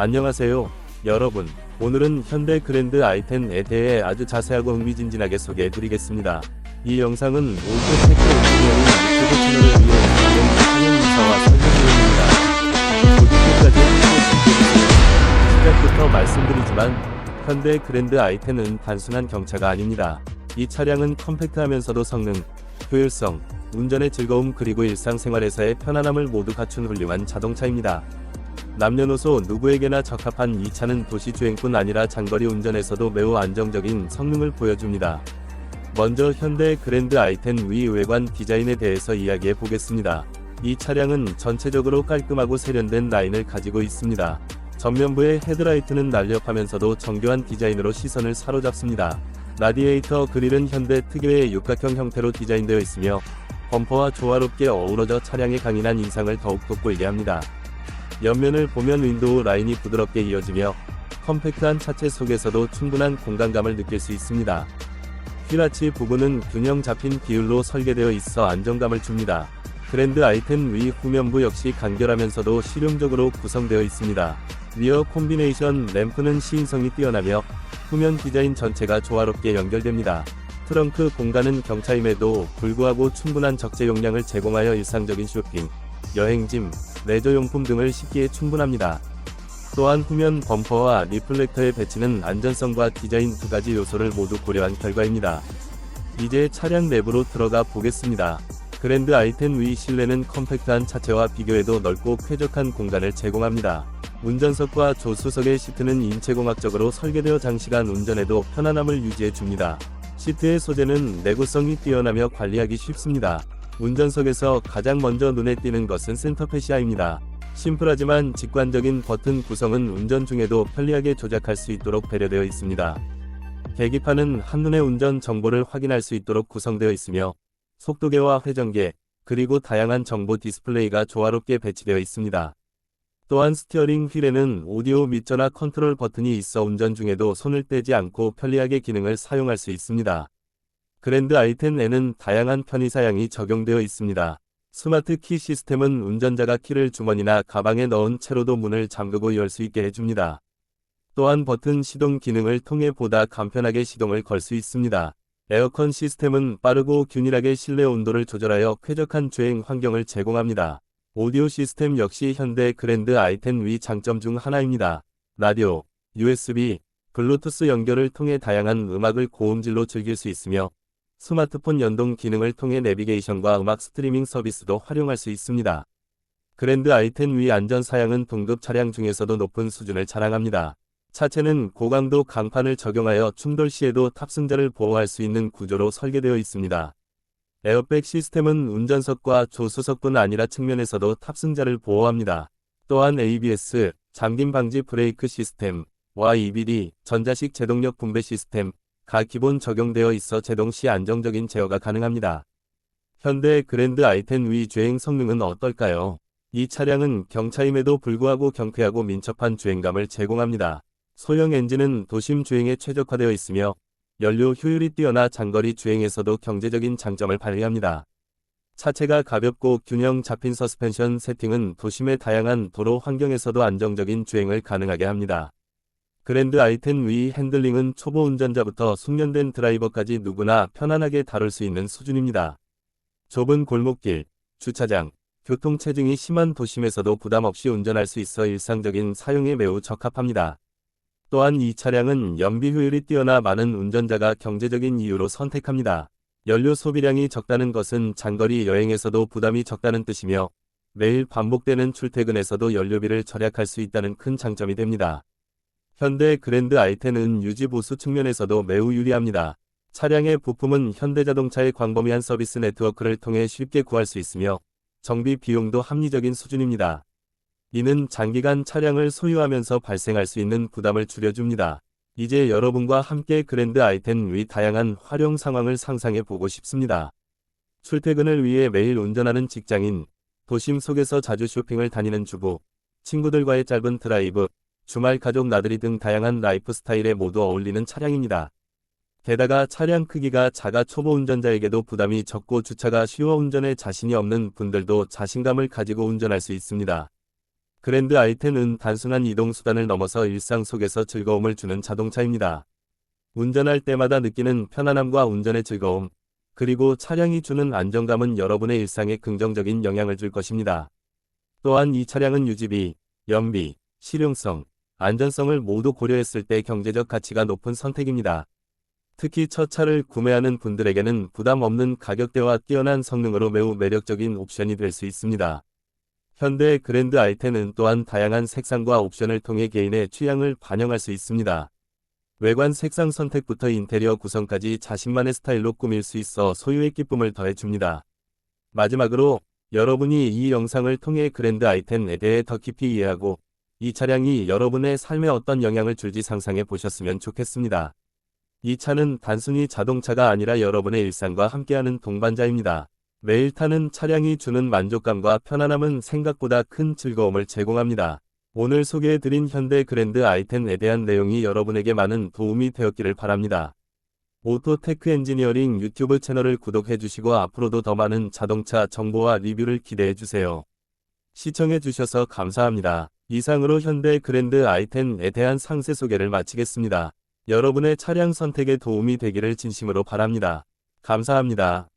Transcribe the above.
안녕하세요, 여러분. 오늘은 현대 그랜드 i10에 대해 아주 자세하고 흥미진진하게 소개해드리겠습니다. 이 영상은 올드 테크 엔지니어링 유튜브 채널을 위해 진행 상용 인사와 설명드립니다. 지켜주세요. 시작부터 말씀드리지만 현대 그랜드 i10은 단순한 경차가 아닙니다. 이 차량은 컴팩트하면서도 성능, 효율성, 운전의 즐거움 그리고 일상생활에서의 편안함을 모두 갖춘 훌륭한 자동차입니다. 남녀노소 누구에게나 적합한 이 차는 도시 주행뿐 아니라 장거리 운전에서도 매우 안정적인 성능을 보여줍니다. 먼저 현대 그랜드 i10 위 외관 디자인에 대해서 이야기해 보겠습니다. 이 차량은 전체적으로 깔끔하고 세련된 라인을 가지고 있습니다. 전면부의 헤드라이트는 날렵하면서도 정교한 디자인으로 시선을 사로잡습니다. 라디에이터 그릴은 현대 특유의 육각형 형태로 디자인되어 있으며 범퍼와 조화롭게 어우러져 차량의 강인한 인상을 더욱 돋보이게 합니다. 옆면을 보면 윈도우 라인이 부드럽게 이어지며 컴팩트한 차체 속에서도 충분한 공간감을 느낄 수 있습니다. 휠아치 부분은 균형 잡힌 비율로 설계되어 있어 안정감을 줍니다. 그랜드 i10 위 후면부 역시 간결하면서도 실용적으로 구성되어 있습니다. 리어 콤비네이션 램프는 시인성이 뛰어나며 후면 디자인 전체가 조화롭게 연결됩니다. 트렁크 공간은 경차임에도 불구하고 충분한 적재 용량을 제공하여 일상적인 쇼핑, 여행짐, 레저용품 등을 싣기에 충분합니다. 또한 후면 범퍼와 리플렉터의 배치는 안전성과 디자인 두 가지 요소를 모두 고려한 결과입니다. 이제 차량 내부로 들어가 보겠습니다. 그랜드 i10 위 실내는 컴팩트한 차체와 비교해도 넓고 쾌적한 공간을 제공합니다. 운전석과 조수석의 시트는 인체공학적으로 설계되어 장시간 운전에도 편안함을 유지해 줍니다. 시트의 소재는 내구성이 뛰어나며 관리하기 쉽습니다. 운전석에서 가장 먼저 눈에 띄는 것은 센터페시아입니다. 심플하지만 직관적인 버튼 구성은 운전 중에도 편리하게 조작할 수 있도록 배려되어 있습니다. 계기판은 한눈에 운전 정보를 확인할 수 있도록 구성되어 있으며 속도계와 회전계, 그리고 다양한 정보 디스플레이가 조화롭게 배치되어 있습니다. 또한 스티어링 휠에는 오디오 및 전화 컨트롤 버튼이 있어 운전 중에도 손을 떼지 않고 편리하게 기능을 사용할 수 있습니다. 그랜드 i10에는 다양한 편의 사양이 적용되어 있습니다. 스마트 키 시스템은 운전자가 키를 주머니나 가방에 넣은 채로도 문을 잠그고 열 수 있게 해줍니다. 또한 버튼 시동 기능을 통해 보다 간편하게 시동을 걸 수 있습니다. 에어컨 시스템은 빠르고 균일하게 실내 온도를 조절하여 쾌적한 주행 환경을 제공합니다. 오디오 시스템 역시 현대 그랜드 i10 위 장점 중 하나입니다. 라디오, USB, 블루투스 연결을 통해 다양한 음악을 고음질로 즐길 수 있으며 스마트폰 연동 기능을 통해 내비게이션과 음악 스트리밍 서비스도 활용할 수 있습니다. 그랜드 i10 위 안전 사양은 동급 차량 중에서도 높은 수준을 자랑합니다. 차체는 고강도 강판을 적용하여 충돌 시에도 탑승자를 보호할 수 있는 구조로 설계되어 있습니다. 에어백 시스템은 운전석과 조수석뿐 아니라 측면에서도 탑승자를 보호합니다. 또한 ABS, 잠김 방지 브레이크 시스템, 와 EBD, 전자식 제동력 분배 시스템, 가 기본 적용되어 있어 제동 시 안정적인 제어가 가능합니다. 현대 그랜드 i10 위 주행 성능은 어떨까요? 이 차량은 경차임에도 불구하고 경쾌하고 민첩한 주행감을 제공합니다. 소형 엔진은 도심 주행에 최적화되어 있으며 연료 효율이 뛰어나 장거리 주행에서도 경제적인 장점을 발휘합니다. 차체가 가볍고 균형 잡힌 서스펜션 세팅은 도심의 다양한 도로 환경에서도 안정적인 주행을 가능하게 합니다. 그랜드 i10 위 핸들링은 초보 운전자부터 숙련된 드라이버까지 누구나 편안하게 다룰 수 있는 수준입니다. 좁은 골목길, 주차장, 교통체증이 심한 도심에서도 부담 없이 운전할 수 있어 일상적인 사용에 매우 적합합니다. 또한 이 차량은 연비 효율이 뛰어나 많은 운전자가 경제적인 이유로 선택합니다. 연료 소비량이 적다는 것은 장거리 여행에서도 부담이 적다는 뜻이며 매일 반복되는 출퇴근에서도 연료비를 절약할 수 있다는 큰 장점이 됩니다. 현대 그랜드 i10은 유지 보수 측면에서도 매우 유리합니다. 차량의 부품은 현대자동차의 광범위한 서비스 네트워크를 통해 쉽게 구할 수 있으며 정비 비용도 합리적인 수준입니다. 이는 장기간 차량을 소유하면서 발생할 수 있는 부담을 줄여줍니다. 이제 여러분과 함께 그랜드 i10 위 다양한 활용 상황을 상상해 보고 싶습니다. 출퇴근을 위해 매일 운전하는 직장인, 도심 속에서 자주 쇼핑을 다니는 주부, 친구들과의 짧은 드라이브, 주말 가족 나들이 등 다양한 라이프 스타일에 모두 어울리는 차량입니다. 게다가 차량 크기가 작아 초보 운전자에게도 부담이 적고 주차가 쉬워 운전에 자신이 없는 분들도 자신감을 가지고 운전할 수 있습니다. 그랜드 i10은 단순한 이동 수단을 넘어서 일상 속에서 즐거움을 주는 자동차입니다. 운전할 때마다 느끼는 편안함과 운전의 즐거움, 그리고 차량이 주는 안정감은 여러분의 일상에 긍정적인 영향을 줄 것입니다. 또한 이 차량은 유지비, 연비, 실용성, 안전성을 모두 고려했을 때 경제적 가치가 높은 선택입니다. 특히 첫 차를 구매하는 분들에게는 부담 없는 가격대와 뛰어난 성능으로 매우 매력적인 옵션이 될 수 있습니다. 현대 그랜드 i10은 또한 다양한 색상과 옵션을 통해 개인의 취향을 반영할 수 있습니다. 외관 색상 선택부터 인테리어 구성까지 자신만의 스타일로 꾸밀 수 있어 소유의 기쁨을 더해줍니다. 마지막으로 여러분이 이 영상을 통해 그랜드 i10에 대해 더 깊이 이해하고 이 차량이 여러분의 삶에 어떤 영향을 줄지 상상해 보셨으면 좋겠습니다. 이 차는 단순히 자동차가 아니라 여러분의 일상과 함께하는 동반자입니다. 매일 타는 차량이 주는 만족감과 편안함은 생각보다 큰 즐거움을 제공합니다. 오늘 소개해드린 현대 그랜드 i10에 대한 내용이 여러분에게 많은 도움이 되었기를 바랍니다. 오토테크 엔지니어링 유튜브 채널을 구독해주시고 앞으로도 더 많은 자동차 정보와 리뷰를 기대해주세요. 시청해주셔서 감사합니다. 이상으로 현대 그랜드 i10에 대한 상세 소개를 마치겠습니다. 여러분의 차량 선택에 도움이 되기를 진심으로 바랍니다. 감사합니다.